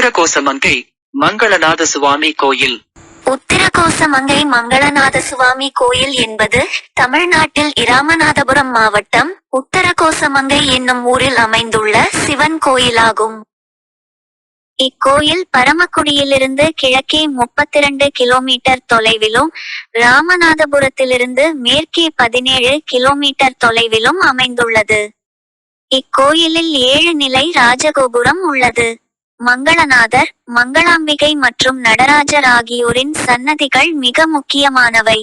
உத்திரகோசமங்கை மங்களநாத சுவாமி கோயில். உத்திரகோசமங்கை மங்களநாத சுவாமி கோயில் என்பது தமிழ்நாட்டில் இராமநாதபுரம் மாவட்டம் உத்தரகோசமங்கை என்னும் ஊரில் அமைந்துள்ள சிவன் கோயிலாகும். இக்கோயில் பரமக்குடியிலிருந்து கிழக்கே 32 கிலோமீட்டர் தொலைவிலும் ராமநாதபுரத்திலிருந்து மேற்கே பதினேழு கிலோமீட்டர் தொலைவிலும் அமைந்துள்ளது. இக்கோயிலில் ஏழு நிலை ராஜகோபுரம் உள்ளது. மங்களநாதர் மங்களாம்பிகை மற்றும் நடராஜர் ஆகியோரின் சன்னதிகள் மிக முக்கியமானவை.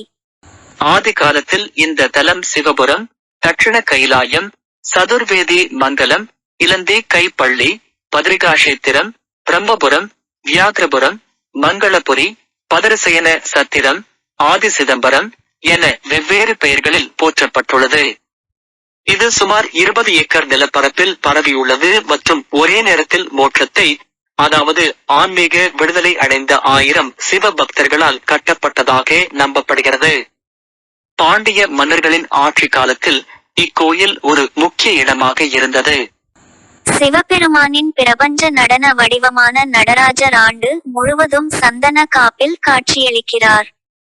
ஆதி காலத்தில் இந்த தலம் சிவபுரம் தட்சிண கைலாயம் சதுர்வேதி மங்கலம் இலந்தி கைப்பள்ளி பதிரிகாஷேத்திரம் பிரம்மபுரம் வியாகிரபுரம் மங்களபுரி பதரசயன சத்திரம் ஆதி சிதம்பரம் என வெவ்வேறு பெயர்களில் போற்றப்பட்டுள்ளது. இது சுமார் இருபது ஏக்கர் நிலப்பரப்பில் பரவியுள்ளது மற்றும் ஒரே நேரத்தில் மோட்சத்தை அதாவது ஆன்மீக விடுதலை அடைந்த ஆயிரம் சிவ பக்தர்களால் கட்டப்பட்டதாக நம்பப்படுகிறது. பாண்டிய மன்னர்களின் ஆட்சி காலத்தில் இக்கோயில் ஒரு முக்கிய இடமாக இருந்தது. சிவபெருமானின் பிரபஞ்ச நடன வடிவமான நடராஜர் ஆண்டு முழுவதும் சந்தன காப்பில் காட்சியளிக்கிறார்.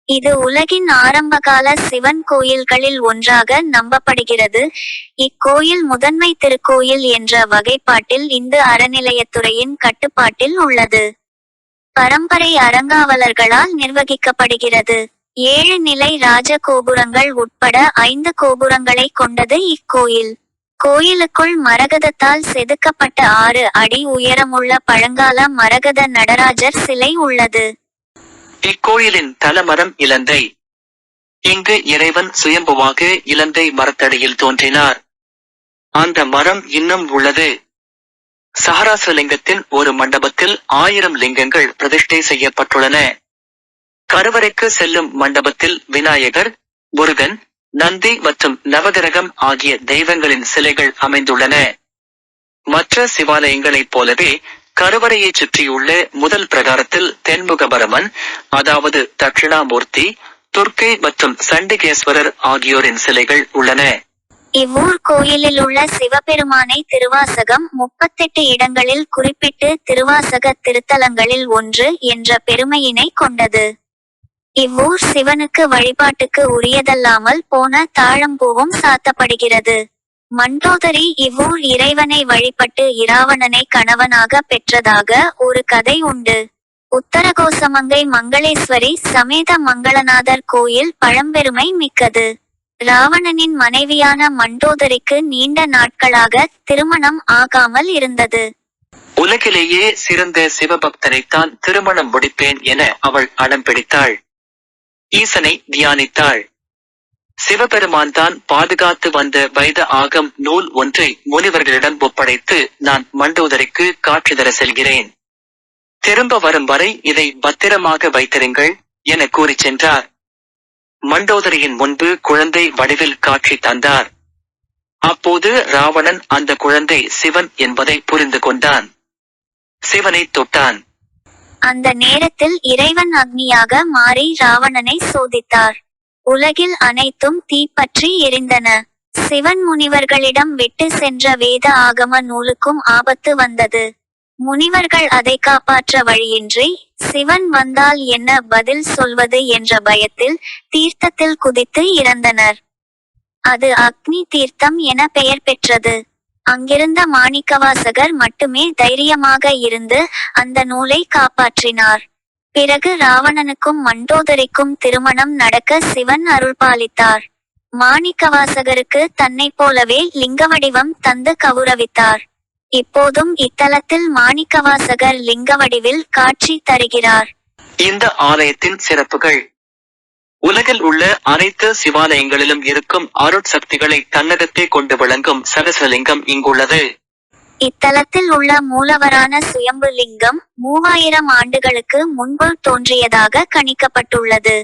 இது உலகின் ஆரம்பகால சிவன் கோயில்களில் ஒன்றாக நம்பப்படுகிறது. இக்கோயில் முதன்மை திருக்கோயில் என்ற வகைப்பாட்டில் இந்து அறநிலையத்துறையின் கட்டுப்பாட்டில் உள்ளது. பரம்பரை அறங்காவலர்களால் நிர்வகிக்கப்படுகிறது. ஏழு நிலை ராஜ கோபுரங்கள் உட்பட ஐந்து கோபுரங்களை கொண்டது இக்கோயில். கோயிலுக்குள் மரகதத்தால் செதுக்கப்பட்ட ஆறு அடி உயரமுள்ள பழங்கால மரகத நடராஜர் சிலை உள்ளது. இக்கோயிலின் தலமரம் இலந்தை. இங்கு இறைவன் சுயம்புவாக இலந்தை மரத்தடியில் தோன்றினார். அந்த மரம் இன்னும் உள்ளது. சஹராசலிங்கத்தின் ஒரு மண்டபத்தில் ஆயிரம் லிங்கங்கள் பிரதிஷ்டை செய்யப்பட்டுள்ளன. கருவறைக்கு செல்லும் மண்டபத்தில் விநாயகர் முருகன் நந்தி மற்றும் நவகிரகம் ஆகிய தெய்வங்களின் சிலைகள் அமைந்துள்ளன. மற்ற சிவாலயங்களைப் போலவே கருவறையைச் சுற்றியுள்ள முதல் பிரகாரத்தில் தென்முகபரமன் அதாவது தட்சிணாமூர்த்தி துர்க்கை மற்றும் சண்டிகேஸ்வரர் ஆகியோரின் சிலைகள் உள்ளன. இவ்வூர் கோயிலில் உள்ள சிவபெருமானை திருவாசகம் முப்பத்தெட்டு இடங்களில் குறிப்பிட்டு திருவாசக திருத்தலங்களில் ஒன்று என்ற பெருமையினை கொண்டது. இவ்வூர் சிவனுக்கு வழிபாட்டுக்கு உரியதல்லாமல் போன தாழம்பூவும் சாத்தப்படுகிறது. மண்டோதரி இவ்வூர் இறைவனை வழிபட்டு இராவணனை கணவனாக பெற்றதாக ஒரு கதை உண்டு. உத்தரகோசமங்கை மங்களேஸ்வரி சமேத மங்களநாதர் கோயில் பழம்பெருமை மிக்கது. ராவணனின் மனைவியான மண்டோதரிக்கு நீண்ட நாட்களாக திருமணம் ஆகாமல் இருந்தது. உலகிலேயே சிறந்த சிவபக்தனைத்தான் திருமணம் முடிப்பேன் என அவள் அடம் பிடித்தாள். ஈசனை தியானித்தாள். சிவபெருமான் தான் பாதுகாத்து வந்த வைத ஆகம் நூல் ஒன்றை முனிவர்களிடம் ஒப்படைத்து நான் மண்டோதரிக்கு காட்சி தர செல்கிறேன். திரும்ப வரும் வரை இதை பத்திரமாக வைத்திருங்கள் என கூறிச் சென்றார். மண்டோதரியின் முன்பு குழந்தை வடிவில் காட்சி தந்தார். அப்போது ராவணன் அந்த குழந்தை சிவன் என்பதை புரிந்து கொண்டான். சிவனை தொட்டான். அந்த நேரத்தில் இறைவன் அக்னியாக மாறி ராவணனை சோதித்தார். உலகில் அனைத்தும் தீப்பற்றி எரிந்தன. சிவன் முனிவர்களிடம் விட்டு சென்ற வேத ஆகம நூலுக்கும் ஆபத்து வந்தது. முனிவர்கள் அதை காப்பாற்ற வழியின்றி சிவன் வந்தால் என்ன பதில் சொல்வது என்ற பயத்தில் தீர்த்தத்தில் குதித்து இறந்தனர். அது அக்னி தீர்த்தம் என பெயர் பெற்றது. அங்கிருந்த மாணிக்கவாசகர் மட்டுமே தைரியமாக இருந்து அந்த நூலை காப்பாற்றினார். பிறகு ராவணனுக்கும் மண்டோதரிக்கும் திருமணம் நடக்க சிவன் அருள்பாலித்தார் மாணிக்கவாசகருக்கு தன்னைப் போலவே லிங்க வடிவம் தந்து கௌரவித்தார். இப்போதும் இத்தலத்தில் மாணிக்கவாசகர் லிங்க வடிவில் காட்சி தருகிறார். இந்த ஆலயத்தின் சிறப்புகள். உலகில் உள்ள அனைத்து சிவாலயங்களிலும் இருக்கும் அருட்சக்திகளை தன்னகத்தே கொண்டு விளங்கும் சகசலிங்கம் இங்குள்ளது. இத்தலத்தில் உள்ள மூலவரான சுயம்பு லிங்கம் மூவாயிரம் ஆண்டுகளுக்கு முன்பு தோன்றியதாக கணிக்கப்பட்டுள்ளது.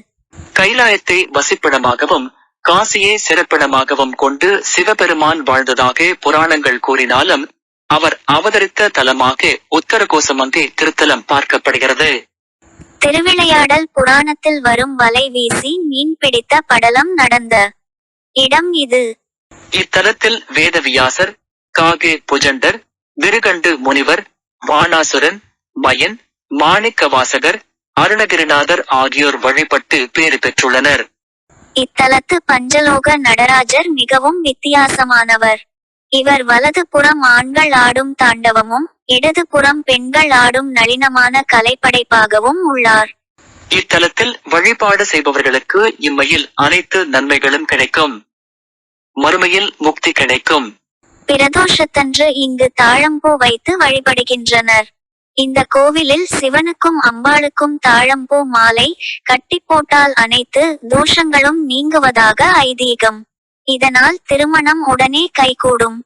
கைலாயத்தை வசிப்பிடமாகவும் காசியை சிறப்பிடமாகவும் கொண்டு சிவபெருமான் வாழ்ந்ததாக புராணங்கள் கூறினாலும் அவர் அவதரித்த தலமாக உத்தரகோசமங்கை திருத்தலம் பார்க்கப்படுகிறது. திருவிளையாடல் புராணத்தில் வரும் வலை வீசி மீன் பிடித்த படலம் நடந்த இடம் இது. இத்தலத்தில் வேதவியாசர் காகே புஜண்டர் விருகண்டு முனிவர் வாணாசுரன் மயன் மாணிக்கவாசகர் அருணகிரிநாதர் ஆகியோர் வழிபட்டு பேறு பெற்றுள்ளனர். இத்தலத்து பஞ்சலோக நடராஜர் மிகவும் வித்தியாசமானவர். இவர் வலது புறம் ஆண்கள் ஆடும் தாண்டவமும் இடது புறம் பெண்கள் ஆடும் நளினமான கலைப்படைப்பாகவும் உள்ளார். இத்தலத்தில் வழிபாடு செய்பவர்களுக்கு இம்மையில் அனைத்து நன்மைகளும் கிடைக்கும். மறுமையில் முக்தி கிடைக்கும். பிரதோஷத்தன்று இங்கு தாழம்பூ வைத்து வழிபடுகின்றனர். இந்த கோவிலில் சிவனுக்கும் அம்பாளுக்கும் தாழம்பூ மாலை கட்டி போட்டால் அனைத்து தோஷங்களும் நீங்குவதாக ஐதீகம். இதனால் திருமணம் உடனே கைகூடும்.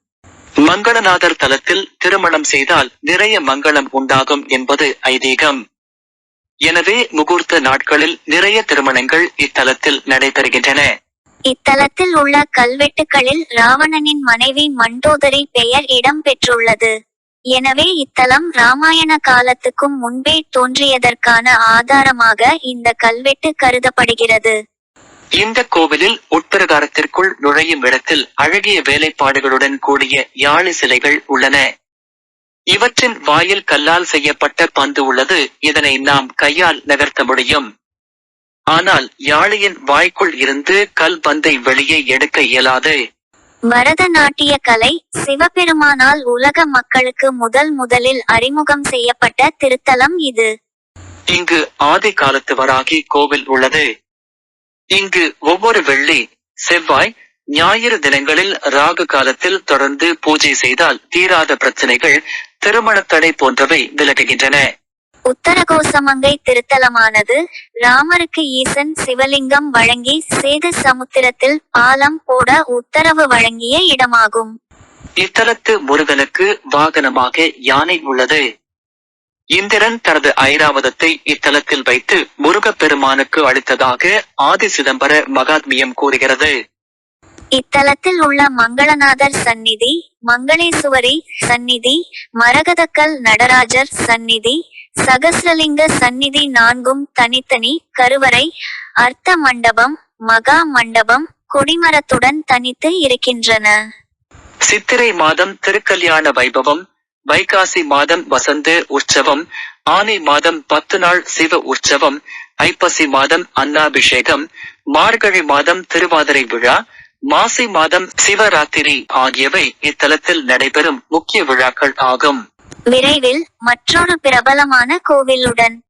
மங்களநாதர் தலத்தில் திருமணம் செய்தால் நிறைய மங்களம் உண்டாகும் என்பது ஐதீகம். எனவே முகூர்த்த நாட்களில் நிறைய திருமணங்கள் இத்தலத்தில் நடைபெறுகின்றன. இத்தலத்தில் உள்ள கல்வெட்டுகளில் ராவணனின் மனைவி மண்டோதரி பெயர் இடம் பெற்றுள்ளது. எனவே இத்தலம் ராமாயண காலத்துக்கும் முன்பே தோன்றியதற்கான ஆதாரமாக இந்த கல்வெட்டு கருதப்படுகிறது. இந்த கோவிலில் உட்பிரகாரத்திற்குள் நுழையும் இடத்தில் அழகிய வேலைப்பாடுகளுடன் கூடிய யாழி சிலைகள் உள்ளன. இவற்றின் வாயில் கல்லால் செய்யப்பட்ட பந்து உள்ளது. இதனை நாம் கையால் நகர்த்த முடியும். ஆனால் யாழியின் வாய்க்குள் இருந்து கல் பந்தை வெளியே எடுக்க இயலாது. பரதநாட்டிய கலை சிவபெருமானால் உலக மக்களுக்கு முதல் முதலில் அறிமுகம் செய்யப்பட்ட திருத்தலம் இது. இங்கு ஆதி காலத்து வராகி கோவில் உள்ளது. இங்கு ஒவ்வொரு வெள்ளி செவ்வாய் ஞாயிறு தினங்களில் ராகு காலத்தில் தொடர்ந்து பூஜை செய்தால் தீராத பிரச்சனைகள் திருமண தடை போன்றவை விலகுகின்றன. உத்தரகோசமங்கை திருத்தலமானது ராமருக்கு ஈசன் சிவலிங்கம் வழங்கி சேது சமுத்திரத்தில் பாலம் போட உத்தரவு வழங்கிய இடமாகும். இத்தலத்து முருகனுக்கு வாகனமாக யானை உள்ளது. இந்திரன் தனது ஐராவதத்தை இத்தலத்தில் வைத்து முருகப்பெருமானுக்கு அளித்ததாக ஆதி சிதம்பர மகாத்மியம் கூறுகிறது. இத்தலத்தில் உள்ள மங்களநாதர் சந்நிதி மங்களேசுவரி சந்நிதி மரகதக்கல் நடராஜர் சந்நிதி சகஸ்ரலிங்க சந்நிதி நான்கும் தனித்தனி கருவறை அர்த்த மண்டபம் மகா மண்டபம் கொடிமரத்துடன் தனித்து இருக்கின்றன. சித்திரை மாதம் திருக்கல்யாண வைபவம் வைகாசி மாதம் வசந்த உற்சவம் ஆனி மாதம் பத்து நாள் சிவ உற்சவம் ஐப்பசி மாதம் அன்னாபிஷேகம் மார்கழி மாதம் திருவாதிரை விழா மாசி மாதம் சிவராத்திரி ஆகியவை இத்தலத்தில் நடைபெறும் முக்கிய விழாக்கள் ஆகும். விரைவில் மற்றொரு பிரபலமான கோவிலுடன்